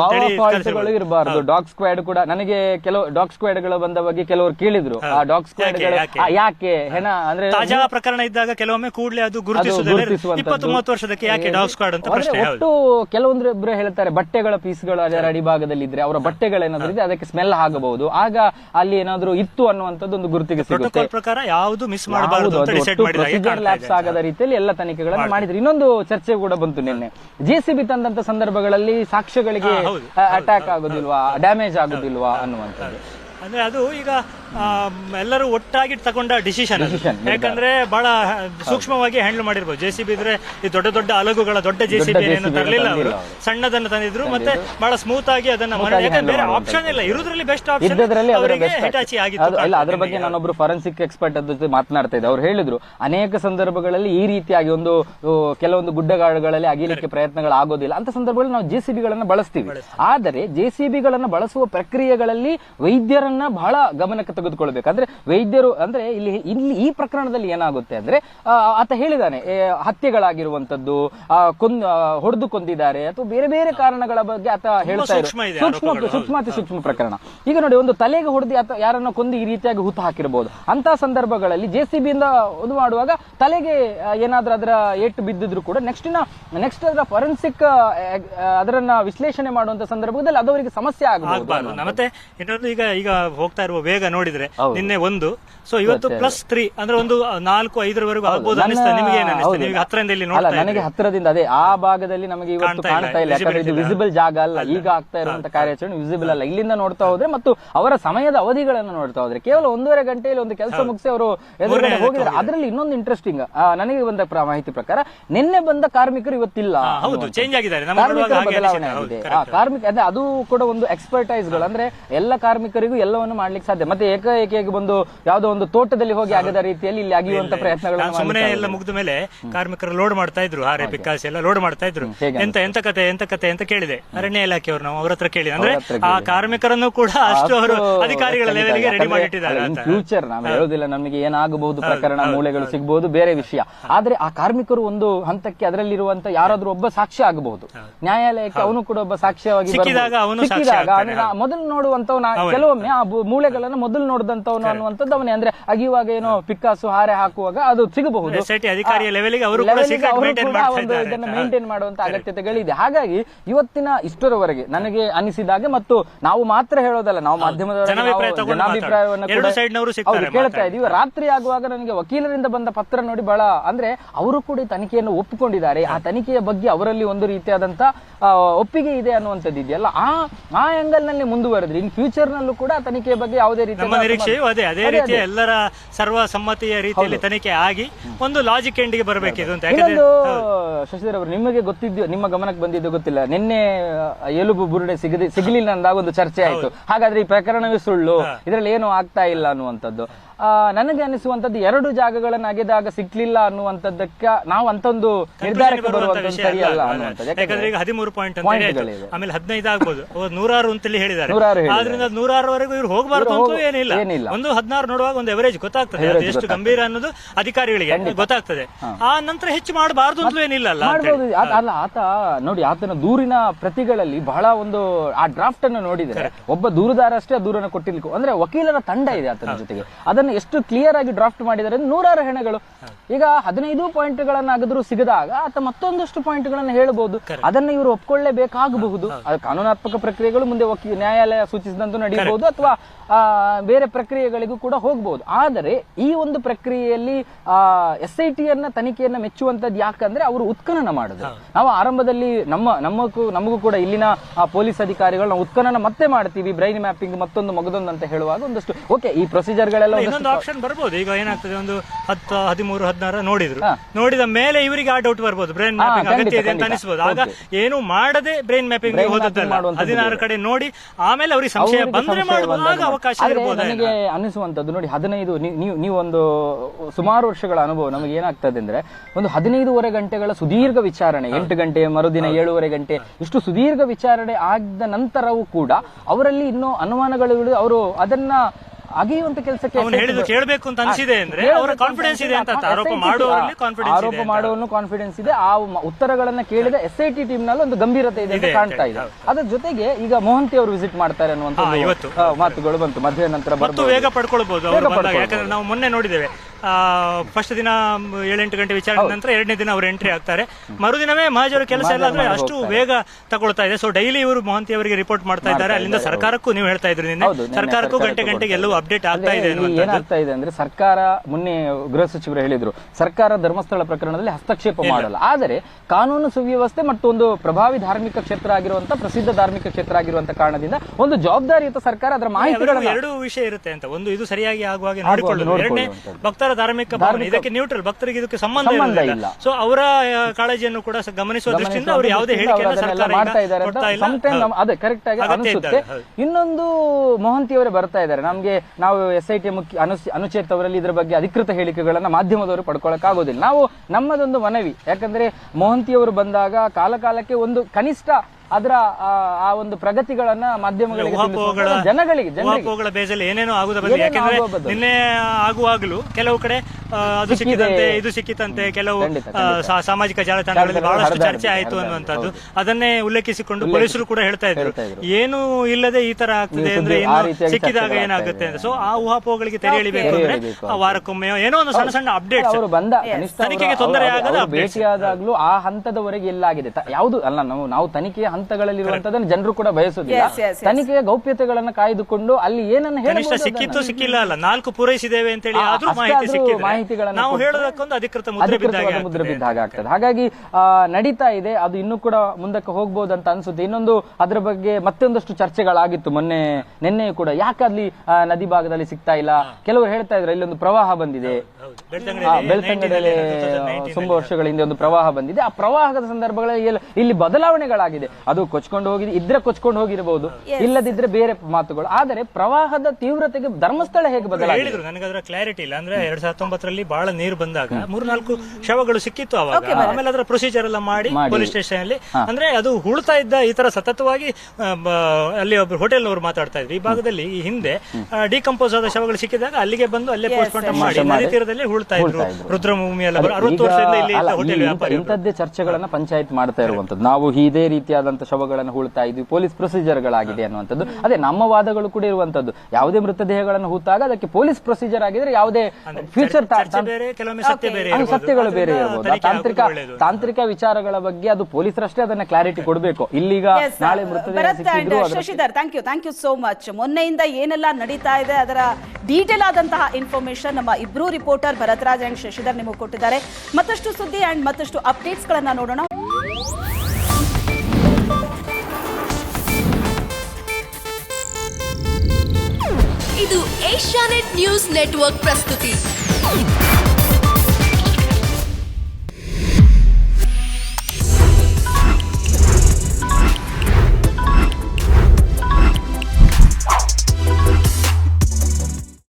ಇರಬಾರ್ದು. ಡಾಗ್ ಸ್ಕ್ವಾಡ್ ಕೂಡ ನನಗೆ ಕೆಲವು ಡಾಗ್ ಸ್ಕ್ವಾಡ್ಗಳ ಬಂದ ಬಗ್ಗೆ ಕೆಲವರು ಕೇಳಿದ್ರು. ಆ ಡಾಗ್ ಸ್ಕ್ವಾಡ್? ಯಾಕೆ ಹೆಣ ಅಂದ್ರೆ ತಾಜಾ ಪ್ರಕರಣ ಇದ್ದಾಗ ಕೆಲವೊಮ್ಮೆ ಕೂಡಲೇ ಅದು. ಇಪ್ಪತ್ತು ಮೂವತ್ತು ವರ್ಷದಕ್ಕೆ ಯಾಕೆ ಡಾಗ್ ಸ್ಕ್ವಾಡ್ ಅಂತ ಪ್ರಶ್ನೆ ಒಟ್ಟು ಕೆಲವೊಂದಿಬ್ರು ಹೇಳ್ತಾರೆ ಬಟ್ಟೆಗಳ ಪೀಸ್ಗಳು ಅದರ ಅಡಿಭಾಗದಲ್ಲಿ ಇದ್ರೆ ಅವರ ಬಟ್ಟೆಗಳೇನಾದ್ರೂ ಇದೆ ಅದಕ್ಕೆ ಸ್ಮೆಲ್ ಆಗಬಹುದು. ಆಗ ಅಲ್ಲಿ ಏನಾದ್ರು ಇತ್ತು ಅನ್ನುವಂಥದ್ದು ಒಂದು ಗುರುತಿಗೆ ಸಿಗುತ್ತೆ. ಪ್ರಕಾರ ಯಾವುದು ಮಿಸ್ ಮಾಡಬಾರದು ಲ್ಯಾಬ್ಸ್ ಆಗದ ರೀತಿಯಲ್ಲಿ ಎಲ್ಲ ತನಿಖೆಗಳನ್ನು ಮಾಡಿದ್ರು. ಇನ್ನೊಂದು ಚರ್ಚೆ ಕೂಡ ಬಂತು ನಿನ್ನೆ. ಜೆಸಿಬಿ ತಂದಂತ ಸಂದರ್ಭಗಳಲ್ಲಿ ಸಾಕ್ಷ್ಯಗಳಿಗೆ ಅಟ್ಯಾಕ್ ಆಗೋದಿಲ್ವಾ ಡ್ಯಾಮೇಜ್ ಆಗೋದಿಲ್ವಾ ಅನ್ನುವಂಥದ್ದು. ಅಂದ್ರೆ ಅದು ಈಗ ಎಲ್ಲರೂ ಒಟ್ಟಾಗಿ ತಗೊಂಡ ಡಿಸಿಷನ್ ಯಾಕಂದ್ರೆ ಬಹಳ ಸೂಕ್ಷ್ಮವಾಗಿ ಹ್ಯಾಂಡಲ್ ಮಾಡಿರ್ಬೋದು. ಜೆ ಸಿ ಬಿ ಇದ್ರೆ ಈ ದೊಡ್ಡ ದೊಡ್ಡ ಅಲಗುಗಳ ದೊಡ್ಡ ಜೆ ಸಿ ಬಿ ಏನು ತರಲಿಲ್ಲ ಅವರು. ಸಣ್ಣದನ್ನು ತಂದಿದ್ರು ಮತ್ತೆ ಬಹಳ ಸ್ಮೂತ್ ಆಗಿ ಅದನ್ನ ಯಾಕಂದ್ರೆ ಬೇರೆ ಆಪ್ಷನ್ ಇಲ್ಲ. ಇರೋದ್ರಲ್ಲಿ ಬೆಸ್ಟ್ ಆಪ್ಷನ್ ಅವರಿಗೆ best ಹಿಟಾಚಿ ಆಗಿತ್ತು ಇಲ್ಲ ಅದ್ರ ಬಗ್ಗೆ ನಾನೊಬ್ರು ಫಾರೆನ್ಸಿಕ್ ಎಕ್ಸ್ಪರ್ಟ್ ಜೊತೆ ಮಾತನಾಡ್ತಾ ಇದ್ದೆ ಅವ್ರು ಹೇಳಿದ್ರು ಅನೇಕ ಸಂದರ್ಭಗಳಲ್ಲಿ ಈ ರೀತಿಯಾಗಿ ಒಂದು ಕೆಲವೊಂದು ಗುಡ್ಡಗಾಡುಗಳಲ್ಲಿ ಅಗಿಲಿಕ್ಕೆ ಪ್ರಯತ್ನಗಳು ಆಗೋದಿಲ್ಲ ಅಂತ ಸಂದರ್ಭಗಳಲ್ಲಿ ನಾವು ಜೆ ಸಿ ಬಿಗಳನ್ನ ಬಳಸ್ತೀವಿ. ಆದರೆ ಜೆ ಸಿ ಬಿಗಳನ್ನ ಬಳಸುವ ಪ್ರಕ್ರಿಯೆಗಳಲ್ಲಿ ವೈದ್ಯರನ್ನ ಬಹಳ ಗಮನಕ್ಕೆ ತೆಗೆದುಕೊಳ್ಬೇಕು. ಅಂದ್ರೆ ವೈದ್ಯರು ಅಂದ್ರೆ ಇಲ್ಲಿ ಇಲ್ಲಿ ಈ ಪ್ರಕರಣದಲ್ಲಿ ಏನಾಗುತ್ತೆ ಅಂದ್ರೆ ಆತ ಹೇಳಿದಾನೆ ಹತ್ಯೆಗಳಾಗಿರುವಂತದ್ದು ಕೊಂದ್ ಹೊಡೆದು ಕೊಂದಿದ್ದಾರೆ ಅಥವಾ ಬೇರೆ ಬೇರೆ ಕಾರಣಗಳ ಬಗ್ಗೆ ಆತ ಹೇಳ್ತಾ ಇದ್ದಾರೆ ಸೂಕ್ಷ್ಮ ಸೂಕ್ಷ್ಮ ಪ್ರಕರಣ. ಈಗ ನೋಡಿ ಒಂದು ತಲೆಗೆ ಹೊಡೆದು ಅಥವಾ ಯಾರನ್ನ ಕೊಂದು ಈ ರೀತಿಯಾಗಿ ಹುತ್ತು ಹಾಕಿರಬಹುದು ಅಂತ ಸಂದರ್ಭಗಳಲ್ಲಿ ಜೆ ಸಿ ಇಂದ ಇದು ಮಾಡುವಾಗ ತಲೆಗೆ ಏನಾದ್ರೂ ಅದರ ಏಟು ಬಿದ್ದಿದ್ರು ಕೂಡ ನೆಕ್ಸ್ಟ್ ನೆಕ್ಸ್ಟ್ ಅದರ ಫೊರೆನ್ಸಿಕ್ ಅದರನ್ನ ವಿಶ್ಲೇಷಣೆ ಮಾಡುವಂತ ಸಂದರ್ಭದಲ್ಲಿ ಅದು ಅವರಿಗೆ ಸಮಸ್ಯೆ ಆಗಬಹುದು ಮತ್ತೆ ಇನ್ನೊಂದು ಈಗ ಈಗ ಹೋಗ್ತಾ ಇರುವ ವೇಗ ನೋಡಿದ್ರೆ ನಿನ್ನೆ ಒಂದು. ಸೊ ಇವತ್ತು ಪ್ಲಸ್ ತ್ರೀ ಅಂದ್ರೆ ಒಂದು ನಾಲ್ಕು ಐದರವರೆಗೂ ಆಗ್ಬೋದು ಅನಿಸ್ತಾ ನಿಮಗೆ ಏನ್ ನಿಮಗೆ ಹತ್ತರಿಂದ ಇಲ್ಲಿ ನೋಡ್ತಾ ನನಗೆ ಅದೇ ಆ ಭಾಗದಲ್ಲಿ ನಮಗೆ ಇವತ್ತು ಕಾಣ್ತಾ ಇಲ್ಲ, ಯಾಕಂದ್ರೆ ಇದು ವಿಸಿಬಲ್ ಜಾಗ ಅಲ್ಲ. ಈಗ ಆಗ್ತಾ ಇರುವಂತ ಕಾರ್ಯಾಚರಣೆ ವಿಸಿಬಲ್ ಅಲ್ಲ. ಇಲ್ಲಿಂದ ನೋಡ್ತಾ ಹೋದ್ರೆ ಮತ್ತು ಅವರ ಸಮಯದ ಅವಧಿಗಳನ್ನು ನೋಡ್ತಾ ಹೋದ್ರೆ ಕೇವಲ ಒಂದೂವರೆ ಗಂಟೆಯಲ್ಲಿ ಒಂದು ಕೆಲಸ ಮುಗಿಸಿ ಅವರು ಎದುರುಗಡೆ ಹೋಗಿದ್ದಾರೆ. ಅದರಲ್ಲಿ ಇನ್ನೊಂದು ಇಂಟ್ರೆಸ್ಟಿಂಗ್ ನನಗೆ ಬಂದ ಮಾಹಿತಿ ಪ್ರಕಾರ ನಿನ್ನೆ ಬಂದ ಕಾರ್ಮಿಕರು ಇವತ್ತಿಲ್ಲ ಹೌದು. ಚೇಂಜ್ ಆಗಿದ್ದಾರೆ. ಬದಲಾವಣೆ ಆಗಿದೆ. ಕಾರ್ಮಿಕ ಅದೇ ಅದು ಕೂಡ ಒಂದು ಎಕ್ಸ್ಪರ್ಟೈಸ್ಗಳು. ಅಂದ್ರೆ ಎಲ್ಲ ಕಾರ್ಮಿಕರಿಗೂ ಎಲ್ಲವನ್ನು ಮಾಡ್ಲಿಕ್ಕೆ ಸಾಧ್ಯ. ಮತ್ತೆ ಏಕಾಏಕಿಯಾಗಿ ಬಂದು ಯಾವುದೋ ಒಂದು ತೋಟದಲ್ಲಿ ಹೋಗಿ ಆಗದ ರೀತಿಯಲ್ಲಿ ಇಲ್ಲಿ ಅಗಿಯುವಂತ ಪ್ರಯತ್ನಗಳು ಸುಮ್ಮನೆ ಎಲ್ಲ ಮುಗಿದ ಮೇಲೆ ಕಾರ್ಮಿಕರು ಲೋಡ್ ಮಾಡ್ತಾ ಇದ್ರು ಆರೆ ಪಿಕ್ಕಾಸಿ ಎಲ್ಲ ಲೋಡ್ ಮಾಡ್ತಾ ಇದ್ರು. ಎಂತ ಎಂತ ಕತೆ ಎಂತ ಕತೆ ಅಂತ ಕೇಳಿದೆ. ಅರಣ್ಯ ಇಲಾಖೆಯವರು ನಾವು ಅವ್ರ ಹತ್ರ ಕೇಳಿದೆ ಅಂದ್ರೆ ಆ ಕಾರ್ಮಿಕರನ್ನು ಕೂಡ ಅಷ್ಟು ಅವರು ಅಧಿಕಾರಿಗಳ ಲೆವೆಲ್ಗೆ ರೆಡಿ ಮಾಡಿಟ್ಟಿದ್ದಾರೆ ಫ್ಯೂಚರ್ ನಾವು ಹೇಳೋದಿಲ್ಲ ನಮಗೆ ಏನಾಗಬಹುದು ಪ್ರಕರಣ ಮೂಳೆಗಳು ಸಿಗಬಹುದು ಬೇರೆ ವಿಷಯ. ಆದ್ರೆ ಆ ಕಾರ್ಮಿಕರು ಒಂದು ಹಂತಕ್ಕೆ ಅದರಲ್ಲಿರುವಂತ ಯಾರಾದ್ರೂ ಒಬ್ಬ ಸಾಕ್ಷಿ ಆಗಬಹುದು. ನ್ಯಾಯಾಲಯಕ್ಕೆ ಅವನು ಕೂಡ ಒಬ್ಬ ಸಾಕ್ಷ್ಯವಾಗಿ ಸಿಕ್ಕಿದಾಗ ಮೊದಲು ನೋಡುವಂತ ಕೆಲವೊಮ್ಮೆ ಆ ಮೂಳೆಗಳನ್ನು ಮೊದಲು ನೋಡಿದಂತವನು ಅನ್ನುವಂಥದ್ದು ಅವನೇ. ಅಂದ್ರೆ ಅಗಿಯುವಾಗ ಏನೋ ಪಿಕ್ಕಾಸು ಹಾರೆ ಹಾಕುವಾಗ ಅದು ಸಿಗಬಹುದು. ಒಂದು ಇದನ್ನ. ಮೇಂಟೈನ್ ಮಾಡುವಂತ ಅಗತ್ಯತೆಗಳಿದೆ. ಹಾಗಾಗಿ ಇವತ್ತಿನ ಇಷ್ಟರವರೆಗೆ ನನಗೆ ಅನಿಸಿದಾಗೆ ಮತ್ತು ನಾವು ಮಾತ್ರ ಹೇಳೋದಲ್ಲ ನಾವು ಮಾಧ್ಯಮದ ಜನಾಭಿಪ್ರಾಯ ನಾವು ತಗೊಂಡು ಎರಡು ಕೂಡ- side ನವರು ಸಿಗ್ತಾರೆ ಹೌದು, ಕೇಳ್ತಾ ಇದೀವಿ ರಾತ್ರಿ ಆಗುವಾಗ ನನಗೆ ವಕೀಲರಿಂದ ಬಂದ ಪತ್ರ ನೋಡಿ ಬಹಳ ಅಂದ್ರೆ ಅವರು ಕೂಡ ತನಿಖೆಯನ್ನು ಒಪ್ಪಿಕೊಂಡಿದ್ದಾರೆ. ಆ ತನಿಖೆಯ ಬಗ್ಗೆ ಅವರಲ್ಲಿ ಒಂದು ರೀತಿಯಾದಂತ ಒಪ್ಪಿಗೆ ಇದೆ ಅನ್ನುವಂಥದ್ದು ಇದೆಯಲ್ಲ ಆ ಆ ಆಂಗಲ್ನಲ್ಲಿ ಮುಂದುವರೆದ್ರೆ. ಇನ್ ಫ್ಯೂಚರ್ ನಲ್ಲೂ ಕೂಡ ಆ ತನಿಖೆಯ ಬಗ್ಗೆ ಯಾವುದೇ ರೀತಿಯ ನಮ್ಮ ನಿರೀಕ್ಷೆಯು ಅದೇ ಅದೇ ರೀತಿಯ ಎಲ್ಲರ ಸರ್ವ ಸಮ್ಮತಿಯ ರೀತಿಯಲ್ಲಿ ತನಿಖೆ ಆಗಿ ಒಂದು ಲಾಜಿಕ್ ಎಂಡಿಗೆ ಬರಬೇಕು ಅಂತ. ಶಶಿಧರ್ ಅವರು ನಿಮಗೆ ಗೊತ್ತಿದ್ದು ನಿಮ್ಮ ಗಮನಕ್ಕೆ ಬಂದಿದ್ದು ಗೊತ್ತಿಲ್ಲ. ನಿನ್ನೆ ಎಲುಬು ಬುರುಡೆ ಸಿಗದೆ ಸಿಗಲಿಲ್ಲ ಅಂತ ಒಂದು ಚರ್ಚೆ ಆಯ್ತು. ಹಾಗಾದ್ರೆ ಈ ಪ್ರಕರಣವೇ ಸುಳ್ಳು. ಇದರಲ್ಲಿ ಏನು ಆಗ್ತಾ ಇಲ್ಲ ಅನ್ನುವಂಥದ್ದು. ನನಗೆ ಅನಿಸುವಂತದ್ದು ಎರಡು ಜಾಗಗಳನ್ನು ಅಗೆದಾಗ ಸಿಕ್ಲಿಲ್ಲ ಅನ್ನುವಂಥದ್ದಕ್ಕೆ ನಾವು ಅಂತೊಂದು ನಿರ್ಧಾರಕ್ಕೆ ಬರುವಂತ ಸರಿಯಲ್ಲ. ಯಾಕಂದ್ರೆ ಈಗ ಹದಿಮೂರು ಪಾಯಿಂಟ್. ಆಮೇಲೆ ಹದಿನೈದು ಆಗ್ಬೋದು. ನೂರಾರು ಅಂತೇಳಿ ಹೇಳಿದ್ದಾರೆ. ನೂರಾರು ವರೆಗೂ ಆದ್ರಿಂದ ಇವ್ರು ಹೋಗಬಾರ್ದು ಅಂತೂ ಹೋಗು- ಏನಿಲ್ಲ. ಒಂದು ಹದಿನಾರು ನೋಡುವಾಗ ಒಂದು ಎವರೇಜ್ ಗೊತ್ತಾಗ್ತದೆ. ಅದು ಎಷ್ಟು ಗಂಭೀರ ಅನ್ನೋದು ಅಧಿಕಾರಿಗಳಿಗೆ ಗೊತ್ತಾಗ್ತದೆ. ಆ ನಂತರ ಹೆಚ್ಚು ಮಾಡಬಾರದು ಅಂತಲೂ ಏನಿಲ್ಲ ಅಲ್ಲ ಆತ- ಅಲ್ಲ ಆತ ನೋಡಿ ಆತನ ದೂರಿನ ಪ್ರತಿಗಳಲ್ಲಿ ಬಹಳ ಒಂದು ಆ ಡ್ರಾಫ್ಟ್ ಅನ್ನು ನೋಡಿದರೆ ಒಬ್ಬ ದೂರುದಾರ ಅಷ್ಟೇ ಆ ದೂರನ್ನು ಕೊಟ್ಟಿರ್ಲಿಕ್ಕೆ ಅಂದ್ರೆ ವಕೀಲರ ತಂಡ ಇದೆ ಆತನ ಜೊತೆಗೆ. ಅದನ್ನು ಎಷ್ಟು ಕ್ಲಿಯರ್ ಆಗಿ ಡ್ರಾಫ್ಟ್ ಮಾಡಿದರೆ ಅಂದ್ರೆ ನೂರಾರು ಹೆಣಗಳು. ಈಗ ಹದಿನೈದು ಪಾಯಿಂಟ್ ಗಳನ್ನ ಅಗದ್ರು ಸಿಗದಾಗ ಆತ ಮತ್ತೊಂದಷ್ಟು ಪಾಯಿಂಟ್ ಗಳನ್ನ ಹೇಳಬಹುದು ಅದನ್ನ ಇವರು ಒಪ್ಕೊಳ್ಳೇಬೇಕಾಗಬಹುದು. ಅದು ಕಾನೂನಾತ್ಮಕ ಪ್ರಕ್ರಿಯೆಗಳು ಮುಂದೆ ನ್ಯಾಯಾಲಯ ಸೂಚಿಸಿದಂತೂ ನಡೆಯಬಹುದು ಅಥವಾ ಬೇರೆ ಪ್ರಕ್ರಿಯೆಗಳಿಗೂ ಕೂಡ ಹೋಗಬಹುದು ಆದರೆ ಈ ಒಂದು ಪ್ರಕ್ರಿಯೆಯಲ್ಲಿ ಎಸ್ ಐ ಟಿಯನ್ನ ತನಿಖೆಯನ್ನ ಮೆಚ್ಚುವಂತದ್ದು ಯಾಕಂದ್ರೆ ಅವರು ಉತ್ಖನನ ಮಾಡುದು ನಾವು ಆರಂಭದಲ್ಲಿ ನಮ್ಮ ನಮಗೂ ನಮಗೂ ಕೂಡ ಇಲ್ಲಿನ ಪೊಲೀಸ್ ಅಧಿಕಾರಿಗಳು ನಾವು ಉತ್ಖನನ ಮತ್ತೆ ಮಾಡ್ತೀವಿ. ಬ್ರೈನ್ ಮ್ಯಾಪಿಂಗ್ ಮತ್ತೊಂದು ಮಗದೊಂದು ಅಂತ ಹೇಳುವಾಗ ಒಂದಷ್ಟು ಓಕೆ ಈ ಪ್ರೊಸೀಜರ್ ಗಳೆಲ್ಲ ಒಂದು ಇನ್ನೊಂದು ಆಪ್ಷನ್ ಬರ್ಬೋದು. ಈಗ ಏನಾಗ್ತದೆ ಒಂದು ಹತ್ತು ಹದಿಮೂರು ಹದಿನಾರು ನೋಡಿದ್ರು. ನೋಡಿದ ಮೇಲೆ ಇವರಿಗೆ ಆ ಡೌಟ್ ಬರ್ಬೋದು. ಬ್ರೈನ್ ಮ್ಯಾಪಿಂಗ್ ಅಗತ್ಯ ಇದೆ ಅಂತ. ಅನಿಸ್ಬೋದು. ಆಗ ಏನು ಮಾಡದೆ ಬ್ರೈನ್ ಮ್ಯಾಪಿಂಗ್ ಹದಿನಾರು ಕಡೆ ನೋಡಿ ಆಮೇಲೆ ಅವರಿಗೆ ಸಂಶಯ ಬಂದ್ರೆ ಮಾಡುವಾಗ ಅವಕಾಶ ಇರ್ಬೋದಾ. ನನಗೆ ಅನ್ನಿಸುವಂತದ್ದು ನೋಡಿ ಹದಿನೈದು ನೀವು ನೀವೊಂದು ಸುಮಾರು ವರ್ಷಗಳ ಅನುಭವ ನಮಗೆ ಏನಾಗ್ತದೆ ಅಂದ್ರೆ ಒಂದು ಹದಿನೈದುವರೆ ಗಂಟೆಗಳ ಸುದೀರ್ಘ ವಿಚಾರಣೆ ಎಂಟು ಗಂಟೆ ಮರುದಿನ ಏಳುವರೆ ಗಂಟೆ ಇಷ್ಟು ಸುದೀರ್ಘ ವಿಚಾರಣೆ ಆದ ನಂತರವೂ ಕೂಡ ಅವರಲ್ಲಿ ಇನ್ನೂ ಅನುಮಾನಗಳು ಅವರು ಅದನ್ನ ಅಗೆಯುವಂತ ಕೆಲಸಕ್ಕೆ ಕೇಳಬೇಕು ಅಂತ ಅನಿಸಿದೆ ಅಂದ್ರೆ ಅವರ ಕಾನ್ಫಿಡೆನ್ಸ್ ಇದೆ ಅಂತ ಆರೋಪ ಮಾಡುವವರಲ್ಲಿ ಕಾನ್ಫಿಡೆನ್ಸ್ ಆರೋಪ ಮಾಡುವವನು ಕಾನ್ಫಿಡೆನ್ಸ್ ಇದೆ. ಆ ಉತ್ತರಗಳನ್ನ ಕೇಳಿದ ಎಸ್ ಐ ಟಿ ಟೀಮ್ನಲ್ಲಿ ಒಂದು ಗಂಭೀರತೆ ಇದೆ ಅಂತ ಕಾಣ್ತಾ ಇದೆ. ಅದ್ರ ಜೊತೆಗೆ ಈಗ ಮೋಹಂತಿ ಅವರು ವಿಸಿಟ್ ಮಾಡ್ತಾರೆ ಅನ್ನುವಂತ. ಮಾತುಗಳು ಬಂತು. ಮದುವೆ ನಂತರ ವೇಗ ಪಡ್ಕೊಳ್ಬಹುದು ಯಾಕಂದ್ರೆ ನಾವು ಮೊನ್ನೆ ನೋಡಿದ್ದೇವೆ. ಫಸ್ಟ್ ದಿನ ಏಳೆಂಟು ಗಂಟೆ ವಿಚಾರಣೆ ನಂತರ ಎರಡನೇ ದಿನ ಅವರು ಎಂಟ್ರಿ ಆಗ್ತಾರೆ. ಮರುದಿನವೇ ಮಹಾಜರ ಕೆಲಸ ಎಲ್ಲ ಅಂದ್ರೆ ಅಷ್ಟು ವೇಗ ತಗೊಳ್ತಾ ಇದೆ. ಸೊ ಡೈಲಿ ಇವರು ಮೋಹಂತಿ ಅವರಿಗೆ ರಿಪೋರ್ಟ್ ಮಾಡ್ತಾ ಇದ್ದಾರೆ. ಅಲ್ಲಿಂದ ಸರ್ಕಾರಕ್ಕೂ ನೀವು ಹೇಳ್ತಾ ಇದ್ರಿ ನಿನ್ನೆ. ಸರ್ಕಾರಕ್ಕೂ ಗಂಟೆ ಗಂಟೆಗೆ ಎಲ್ಲವೂ ಅಪ್ಡೇಟ್ ಆಗ್ತಾ ಇದೆ ಏನಾಗ್ತಾ ಇದೆ ಅಂದ್ರೆ ಸರ್ಕಾರ ಮೊನ್ನೆ ಗೃಹ ಸಚಿವರು ಹೇಳಿದ್ರು ಸರ್ಕಾರ ಧರ್ಮಸ್ಥಳ ಪ್ರಕರಣದಲ್ಲಿ ಹಸ್ತಕ್ಷೇಪ ಮಾಡಲ್ಲ. ಆದರೆ ಕಾನೂನು ಸುವ್ಯವಸ್ಥೆ ಮತ್ತು ಒಂದು ಪ್ರಭಾವಿ ಧಾರ್ಮಿಕ ಕ್ಷೇತ್ರ ಆಗಿರುವಂತಹ ಪ್ರಸಿದ್ಧ ಧಾರ್ಮಿಕ ಕ್ಷೇತ್ರ ಆಗಿರುವಂತಹ ಕಾರಣದಿಂದ ಒಂದು ಜವಾಬ್ದಾರಿಯುತ ಸರ್ಕಾರ ಅದರ ಮಾಹಿತಿ ಎರಡು ವಿಷಯ ಇರುತ್ತೆ ಅಂತ. ಒಂದು ಇದು ಸರಿಯಾಗಿ ಆಗುವಾಗ ಹಾಗೆ ನೋಡಿಕೊಳ್ಳೋದು. ಎರಡನೇ ನೋಡಿಕೊಳ್ಳುವಂಥದ್ದು. ಭಕ್ತರ ಧಾರ್ಮಿಕ ಭಾವನೆ. ಇದಕ್ಕೆ ನ್ಯೂಟ್ರಲ್ ಭಕ್ತರಿಗೆ ಇದಕ್ಕೆ ಸಂಬಂಧ ಇಲ್ಲ. ಸೊ ಅವರ ಕಾಳಜಿಯನ್ನು ಕೂಡ ಗಮನಿಸುವ ದೃಷ್ಟಿಯಿಂದ ಅವರು ಯಾವುದೇ ಹೇಳಿಕೆಯನ್ನು ಸರ್ಕಾರ ಅದೇ ಕರೆಕ್ಟ್ ಆಗಿ ಅನಿಸುತ್ತೆ. ಇನ್ನೊಂದು ಮೋಹಂತಿ ಅವರೇ ಬರ್ತಾ ಇದ್ದಾರೆ. ನಮ್ಗೆ ನಾವು ಎಸ್ ಐ ಟಿ ಮುಖ್ಯ ಅನು- ಅನುಚೇತ್ ಅವರಲ್ಲಿ ಇದರ ಬಗ್ಗೆ ಅಧಿಕೃತ ಹೇಳಿಕೆಗಳನ್ನ ಮಾಧ್ಯಮದವರು ಪಡ್ಕೊಳಕ್ ಆಗೋದಿಲ್ಲ. ನಾವು ನಮ್ಮದೊಂದು ಮನವಿ. ಯಾಕಂದ್ರೆ ಮೋಹಂತಿ ಅವರು ಬಂದಾಗ ಕಾಲಕಾಲಕ್ಕೆ ಒಂದು ಕನಿಷ್ಠ ಅದರ ಆ, ಒಂದು ಪ್ರಗತಿಗಳನ್ನ ಮಾಧ್ಯಮಗಳಿಗೆ ಜನಗಳಿಗೆ ಊಹಾಪೋಹಗಳ ಬೇಜಲ್ಲಿ ಏನೇನೋ ಆಗುದ ಬದಲು ಯಾಕಂದ್ರೆ ನಿನ್ನೆ ಆಗುವಾಗಲೂ ಕೆಲವು ಕಡೆ ಅದು ಸಿಕ್ಕಿದೆ. ಸಿಕ್ಕಿದಂತೆ ಇದು ಸಿಕ್ಕಿತಂತೆ ಕೆಲವು ಸಾಮಾಜಿಕ ಜಾಲತಾಣಗಳಲ್ಲಿ ಬಹಳಷ್ಟು ಚರ್ಚೆ ಆಯಿತು ಅನ್ನುವಂತದ್ದು ಅನ್ನುವಂಥದ್ದು. ಅದನ್ನೇ ಉಲ್ಲೇಖಿಸಿಕೊಂಡು ಪೊಲೀಸರು ಕೂಡ ಹೇಳ್ತಾ ಇದ್ರು. ಏನು ಇಲ್ಲದೆ ಈ ತರ ಆಗ್ತದೆ ಅಂದ್ರೆ ಇನ್ನು ಸಿಕ್ಕಿದಾಗ ಏನಾಗುತ್ತೆ ಅಂತ. ಸೊ ಆ ಊಹಾಪೋಹಗಳಿಗೆ ತೆರೆ ಎಳಿಬೇಕು ಅಂದ್ರೆ ವಾರಕ್ಕೊಮ್ಮೆಯೋ ಏನೋ ಒಂದು ಸಣ್ಣ ಸಣ್ಣ ಅಪ್ಡೇಟ್ ಅವರು ಬಂದ ತನಿಖೆಗೆ ತೊಂದರೆ ಆಗದ. ಭೇಟಿಯಾದಾಗ್ಲೂ ಆ ಹಂತದವರೆಗೆ ಎಲ್ಲ ಆಗಿದೆ. ಯಾವುದು ಅಲ್ಲ ನಾವು ನಾವು ತನಿಖೆಯ ಹಂತಗಳಲ್ಲಿರುವಂತದನ್ನು ಜನರು ಕೂಡ ಬಯಸುದಿಲ್ಲ. ತನಿಖೆಯ ಗೌಪ್ಯತೆಗಳನ್ನ ಕಾಯ್ದುಕೊಂಡು ಅಲ್ಲಿ ಏನನ್ನ ಹೇಳಿ ಸಿಕ್ಕಿತ್ತು ಸಿಕ್ಕಿಲ್ಲ ಅಲ್ಲ. ನಾಲ್ಕು ಪೂರೈಸಿದ್ದೇವೆ ಅಂತ ಹೇಳಿ ಆದ್ರೂ ಮಾಹಿತಿ ಸಿಕ್ಕಿದೆ ಮಾಹಿತಿಗಳನ್ನ ನಾವು ಹೇಳೋದಕ್ಕೊಂದು ಅಧಿಕೃತ ಮುದ್ರೆ ಬಿದ್ದಾಗ ಅಧಿಕೃತವಾದ ಮುದ್ರೆ ಬಿದ್ದ ಹಾಗೆ ಆಗ್ತದೆ. ಹಾಗಾಗಿ ಆ, ನಡೀತಾ ಇದೆ. ಅದು ಇನ್ನು ಕೂಡ ಮುಂದಕ್ಕೆ ಹೋಗ್ಬೋದು ಅಂತ ಅನ್ಸುತ್ತೆ. ಇನ್ನೊಂದು ಅದರ ಬಗ್ಗೆ ಮತ್ತೊಂದಷ್ಟು ಚರ್ಚೆಗಳಾಗಿತ್ತು ಮೊನ್ನೆ ನಿನ್ನೆ ಕೂಡ. ಯಾಕೆ ಅಲ್ಲಿ ನದಿ ಭಾಗದಲ್ಲಿ ಸಿಗ್ತಾ ಇಲ್ಲ? ಕೆಲವರು ಹೇಳ್ತಾ ಇದ್ರು ಇಲ್ಲೊಂದು ಪ್ರವಾಹ ಬಂದಿದೆ. ಬೆಳ್ತಂಗಡಿಯಲ್ಲಿ ಬೆಳ್ತಂಗಡಿಯಲ್ಲಿ 2019 ತುಂಬಾ ವರ್ಷಗಳ ಹಿಂದೆ ಒಂದು ಪ್ರವಾಹ ಬಂದಿದೆ. ಆ ಪ್ರವಾಹದ ಸಂದರ್ಭಗಳಲ್ಲಿ ಇಲ್ಲಿ ಬದಲಾವಣೆಗಳಾಗಿದೆ. ಅದು ಕೊಚ್ಕೊಂಡು ಹೋಗಿದೆ ಇದ್ರೆ ಕೊಚ್ಕೊಂಡು ಹೋಗಿರಬಹುದು ಇಲ್ಲದಿದ್ರೆ ಬೇರೆ ಮಾತುಗಳು. ಆದರೆ ಪ್ರವಾಹದ ತೀವ್ರತೆಗೆ ಧರ್ಮಸ್ಥಳ ಹೇಗೆ ಬದಲಾಗಿದೆ ಹೇಳಿದ್ರು ನನಗೆ ಅದರ ಕ್ಲಾರಿಟಿ ಇಲ್ಲ. ಅಂದ್ರೆ ಎರಡ್ ಸಾವಿರದ ಹತ್ತೊಂಬತ್ತರಲ್ಲಿ ಬಹಳ ನೀರು ಬಂದಾಗ ಮೂರ್ನಾಲ್ಕು ಶವಗಳು ಸಿಕ್ಕಿತ್ತು ಅವಾಗ. ಆಮೇಲೆ ಅದರ ಪ್ರೊಸೀಜರ್ ಎಲ್ಲ ಮಾಡಿ. ಪೊಲೀಸ್ ಸ್ಟೇಷನ್ ಅಲ್ಲಿ. ಅಂದ್ರೆ ಅದು ಹುಳ್ತಾ ಇದ್ದ ಈ ತರ ಸತತವಾಗಿ ಅಲ್ಲಿ ಒಬ್ರು ಹೋಟೆಲ್ ಅವರು ಮಾತಾಡ್ತಾ ಇದ್ರು. ಈ ಭಾಗದಲ್ಲಿ ಈ ಹಿಂದೆ ಡಿಕಂಪೋಸ್ ಆದ ಶವಗಳು ಸಿಕ್ಕಿದಾಗ ಅಲ್ಲಿಗೆ ಬಂದು ಅಲ್ಲೇ ಪೋಸ್ಟ್ ಮಾರ್ಟಮ್ ಮಾಡಿ. ನದಿ ತೀರದಲ್ಲಿ ಹುಳ್ತಾ ಇದ್ರು. ರುದ್ರಭೂಮಿ ಎಲ್ಲ ಅರವತ್ತು ವರ್ಷದಿಂದ ಇಲ್ಲಿ ಅಲ್ಲ, ಹೋಟೆಲ್ ವ್ಯಾಪಾರ ವ್ಯಾಪಾರಿ ಇಂಥ- ಇಂಥದ್ದೇ ಚರ್ಚೆಗಳನ್ನ ಪಂಚಾಯತ್ ಮಾಡ್ತಾ ಇರುವಂತದ್ದು ನಾವು ಇದೇ ರೀತಿಯಾದಂತ ಶವಗಳನ್ನು ಹೂಳ್ತಾ ಇದ್ವಿ ಪೊಲೀಸ್ ಪ್ರೊಸೀಜರ್ ಗಳಾಗಿದೆ ಅನ್ನುವಂಥದ್ದು. ಅದೇ ನಮ್ಮ ವಾದಗಳು ಕೂಡ ಇರುವಂತದ್ದು ಯಾವುದೇ ಮೃತದೇಹಗಳನ್ನು ಹೂತಾಗ ಅದಕ್ಕೆ ಪೊಲೀಸ್ ಪ್ರೊಸೀಜರ್ ಆಗಿದ್ರೆ ಯಾವುದೇ ಫ್ಯೂಚರ್ ಕೆಲವೊಮ್ಮೆ ಅದು. ಸತ್ಯಗಳು ಬೇರೆ ಇರಬಹುದು ತಾಂತ್ರಿಕ ತಾಂತ್ರಿಕ ವಿಚಾರಗಳ ಬಗ್ಗೆ ಅದು ಪೊಲೀಸರಷ್ಟೇ ಅದನ್ನ ಕ್ಲಾರಿಟಿ ಕೊಡಬೇಕು. ಇಲ್ಲಿಗ ನಾಳೆ Shashidhar thank you thank you so much ಮೊನ್ನೆಯಿಂದ ಏನೆಲ್ಲ ನಡೀತಾ ಇದೆ ಅದರ ಡೀಟೇಲ್ ಆದಂತಹ ಇನ್ಫಾರ್ಮೇಶನ್ ನಮ್ಮ ಇಬ್ರು ರಿಪೋರ್ಟರ್ ಭರತ್ರಾಜ್ ಅಂಡ್ ಶಶಿಧರ್ ನಿಮಗೆ ಕೊಟ್ಟಿದ್ದಾರೆ. ಮತ್ತಷ್ಟು ಸುದ್ದಿ ಅಂಡ್ ಮತ್ತಷ್ಟು ಅಪ್ಡೇಟ್ಸ್ ಗಳನ್ನ ನೋಡೋಣ. ಇದು ಏಷ್ಯಾನೆಟ್ ನ್ಯೂಸ್ ನೆಟ್ವರ್ಕ್ ಪ್ರಸ್ತುತಿ. Oh!